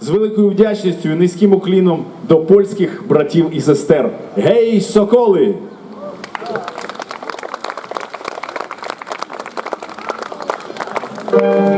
з великою вдячністю і низьким укліном до польських братів і сестер. Гей, соколи! Десь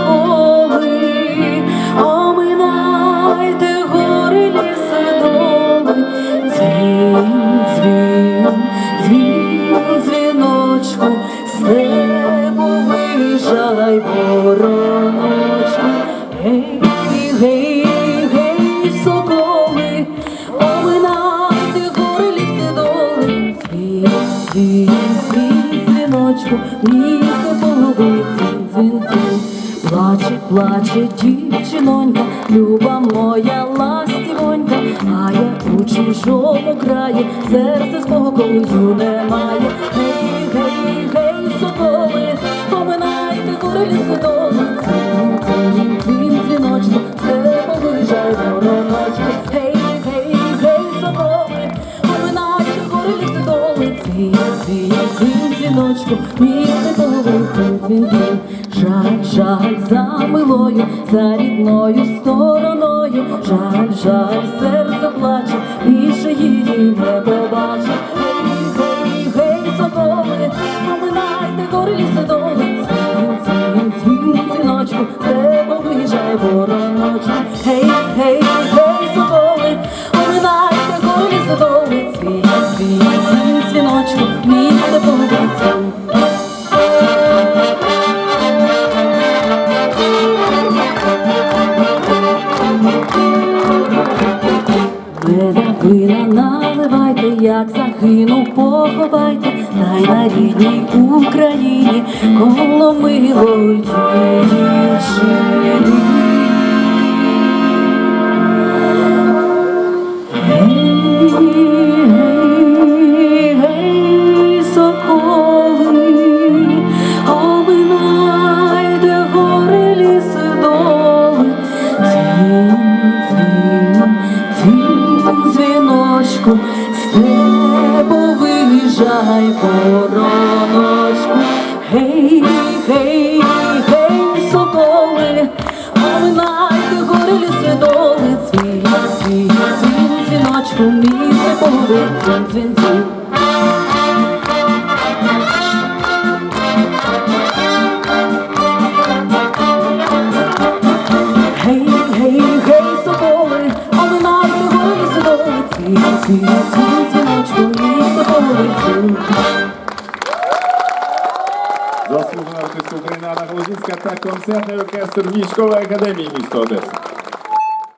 Гей, гей, соколи, гори ліси доли. Дзвін, дзвін, дзвін, дзвіночку, місто половить, дзвін. Плаче, плаче дівчинонька, люба моя ластівонька, а я у чужому краї, серце спокою немає. Дзвін, дзвін, дзвіночку, місце голови, дзвін, дзвін. Жаль, жаль за милою, за рідною стороною, жаль, жаль, серце плаче, більше її не побачу. Меда вина наливайте, як загину, поховайте, та й на рідній Україні коло милої дівчини. Дзвіночку, з небу виїжджай вороночку. Гей, гей, гей, соколи, оминайте гори, ліси, доли. Дзвін, дзвін, дзвін, дзвіночку, місце погови, дзвін, дзвін, дзвін. Zasłużona artystka Ukraina Anna Chłodzińska, ta koncertny orkiestr Mniszkowej Akademii Miejskiej Odessa.